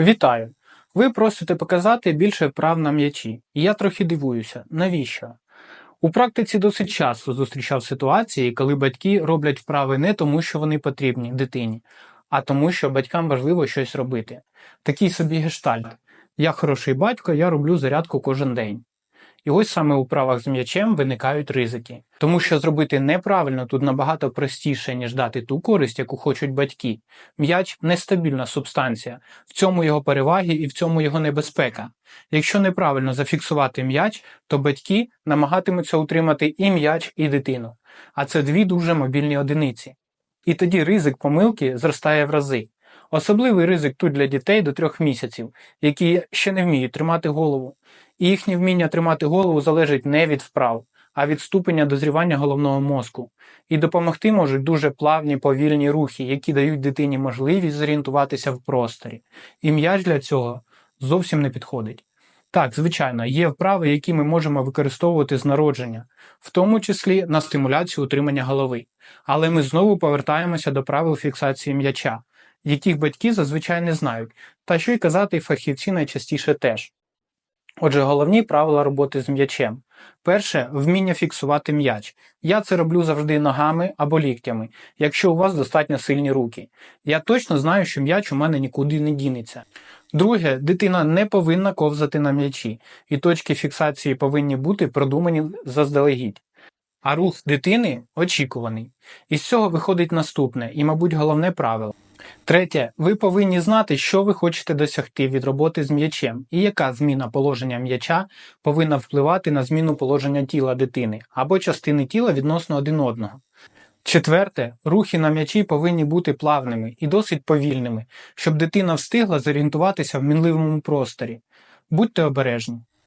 Вітаю! Ви просите показати більше вправ на м'ячі. І я трохи дивуюся, навіщо? У практиці досить часто зустрічав ситуації, коли батьки роблять вправи не тому, що вони потрібні дитині, а тому, що батькам важливо щось робити. Такий собі гештальт. Я хороший батько, я роблю зарядку кожен день. І ось саме у правах з м'ячем виникають ризики. Тому що зробити неправильно тут набагато простіше, ніж дати ту користь, яку хочуть батьки. М'яч нестабільна субстанція, в цьому його переваги і в цьому його небезпека. Якщо неправильно зафіксувати м'яч, то батьки намагатимуться утримати і м'яч, і дитину. А це дві дуже мобільні одиниці. І тоді ризик помилки зростає в рази. Особливий ризик тут для дітей до трьох місяців, які ще не вміють тримати голову. І їхнє вміння тримати голову залежить не від вправ, а від ступеня дозрівання головного мозку. І допомогти можуть дуже плавні повільні рухи, які дають дитині можливість зорієнтуватися в просторі. І м'яч для цього зовсім не підходить. Так, звичайно, є вправи, які ми можемо використовувати з народження, в тому числі на стимуляцію утримання голови. Але ми знову повертаємося до правил фіксації м'яча, яких батьки зазвичай не знають, та що й казати фахівці найчастіше теж. Отже, головні правила роботи з м'ячем. Перше вміння фіксувати м'яч. Я це роблю завжди ногами або ліктями, якщо у вас достатньо сильні руки. Я точно знаю, що м'яч у мене нікуди не дінеться. Друге, дитина не повинна ковзати на м'ячі, і точки фіксації повинні бути продумані заздалегідь. А рух дитини очікуваний. Із цього виходить наступне і, мабуть, головне правило. Третє, ви повинні знати, що ви хочете досягти від роботи з м'ячем, і яка зміна положення м'яча повинна впливати на зміну положення тіла дитини або частини тіла відносно один одного. Четверте, рухи на м'ячі повинні бути плавними і досить повільними, щоб дитина встигла зорієнтуватися в мінливому просторі. Будьте обережні.